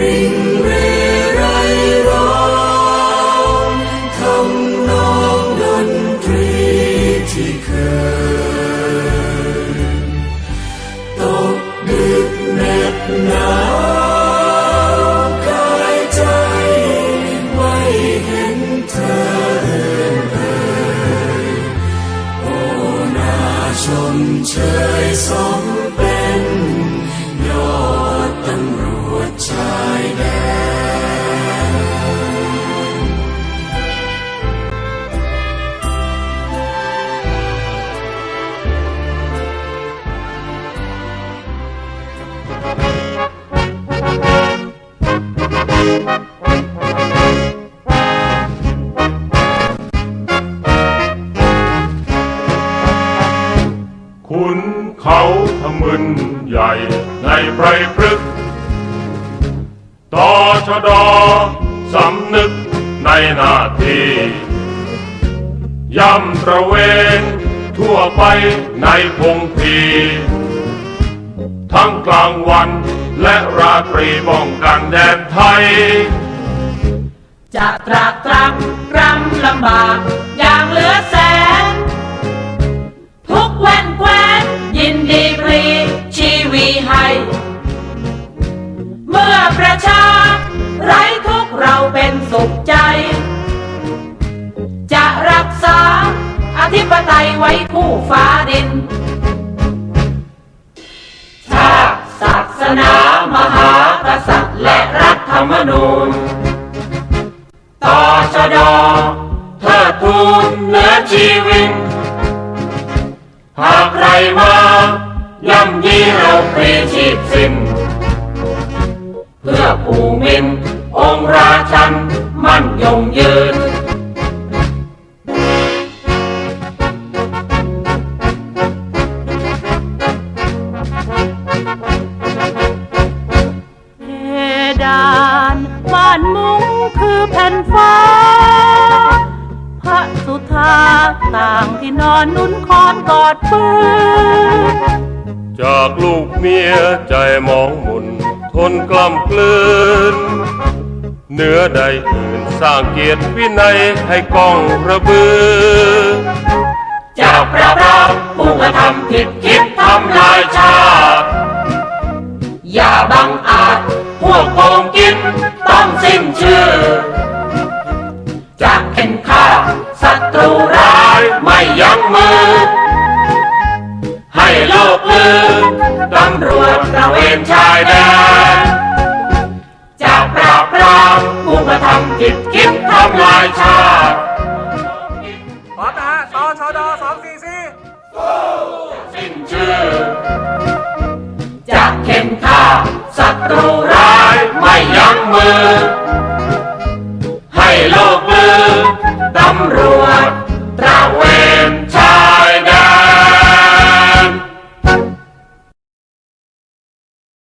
ริงเรไรร้องทำนองดนตรีที่เคยตกดึกเหน็บหนาวกายใจ ไม่เห็นเธอเดินเอ่ยโอนาชมเชยสม ขุนเขาทมึนใหญ่ในไพรพฤกษ์ต่อชะดอสำนึกในหน้าที่ย่ำตระเวนทั่วไปในพงพีทั้งกลางวันและราตรีป้องกันแดนไทย จะตรากตรำรำลำบากอย่าง ชา ไร้ทุกเราเป็นสุขใจ จะรักษาอธิปไตยไว้คู่ฟ้าดิน ชาติศาสนามหากษัตริย์และรัฐธรรมนูญต่อชะดอเทิดทูนเหนือชีวิตหากใครมาย่ำยีเราปรีชีพสิ้น พื่อผูมิน องค์ราชัน มั่นยงยืนเพดานบ้านมุ้งคือแผ่นฟ้า พระสุธาต่างที่นอนนุ่นคอนกอดปืนจากลูกเมียใจมองหมุ นทนกล้ำกลืนเนื้อใดอื่นสร้างเกียรติวินัยให้กองระบือจะปราบปรามผู้กระทำผิดคิดทำลายชาติอย่าบังอาจ พวกโกงกินต้องสิ้นชื่อจะเข็นฆ่าศัตรูร้ายไม่ยั้งมือ ให้โลกลือตำรวจตระเวนชายแดนำผิดคิดทำลายชาติ